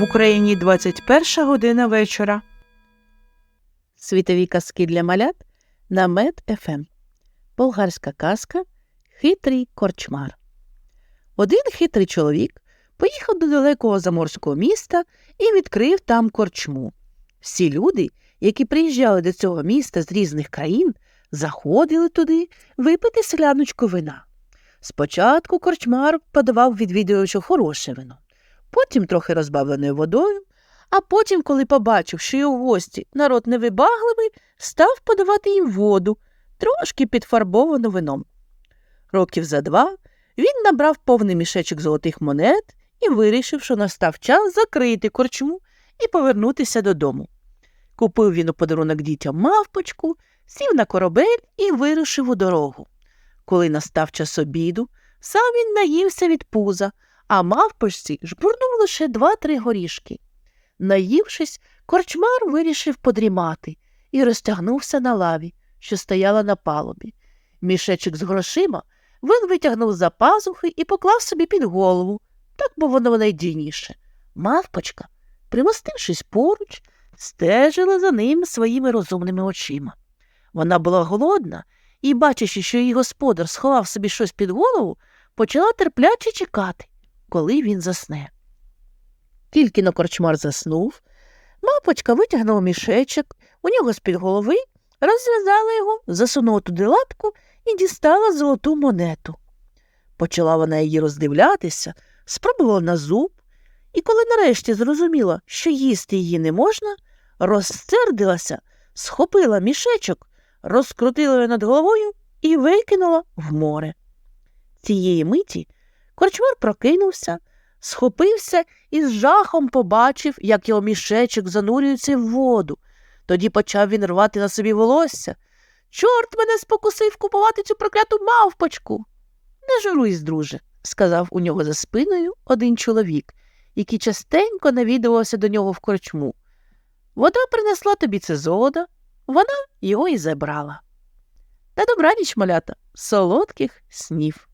В Україні 21 година вечора. Світові казки для малят на Мед ФМ. Болгарська казка Хитрий корчмар. Один хитрий чоловік поїхав до далекого заморського міста і відкрив там корчму. Всі люди, які приїжджали до цього міста з різних країн, заходили туди випити селяночку вина. Спочатку корчмар подавав відвідувачу хороше вино, потім трохи розбавленою водою, а потім, коли побачив, що його гості народ невибагливий, став подавати їм воду, трошки підфарбовану вином. Років за два він набрав повний мішечок золотих монет і вирішив, що настав час закрити корчму і повернутися додому. Купив він у подарунок дітям мавпочку, сів на корабель і вирушив у дорогу. Коли настав час обіду, сам він наївся від пуза, а мавпочці жбурнув лише два-три горішки. Наївшись, корчмар вирішив подрімати і розтягнувся на лаві, що стояла на палубі. Мішечок з грошима він витягнув за пазухи і поклав собі під голову, так бо воно найдійніше. Мавпочка, примостившись поруч, стежила за ним своїми розумними очима. Вона була голодна і, бачачи, що її господар сховав собі щось під голову, почала терпляче чекати, коли він засне. Тільки но корчмар заснув, мапочка витягнула мішечок, у нього з-під голови, розв'язала його, засунула туди лапку і дістала золоту монету. Почала вона її роздивлятися, спробувала на зуб, і коли нарешті зрозуміла, що їсти її не можна, розсердилася, схопила мішечок, розкрутила його над головою і викинула в море. Цієї миті корчмар прокинувся, схопився і з жахом побачив, як його мішечок занурюється в воду. Тоді почав він рвати на собі волосся. Чорт мене спокусив купувати цю прокляту мавпочку. Не журуйсь, друже, сказав у нього за спиною один чоловік, який частенько навідувався до нього в корчму. Вода принесла тобі це золото, вона його і забрала. Та добраніч, малята, солодких снів.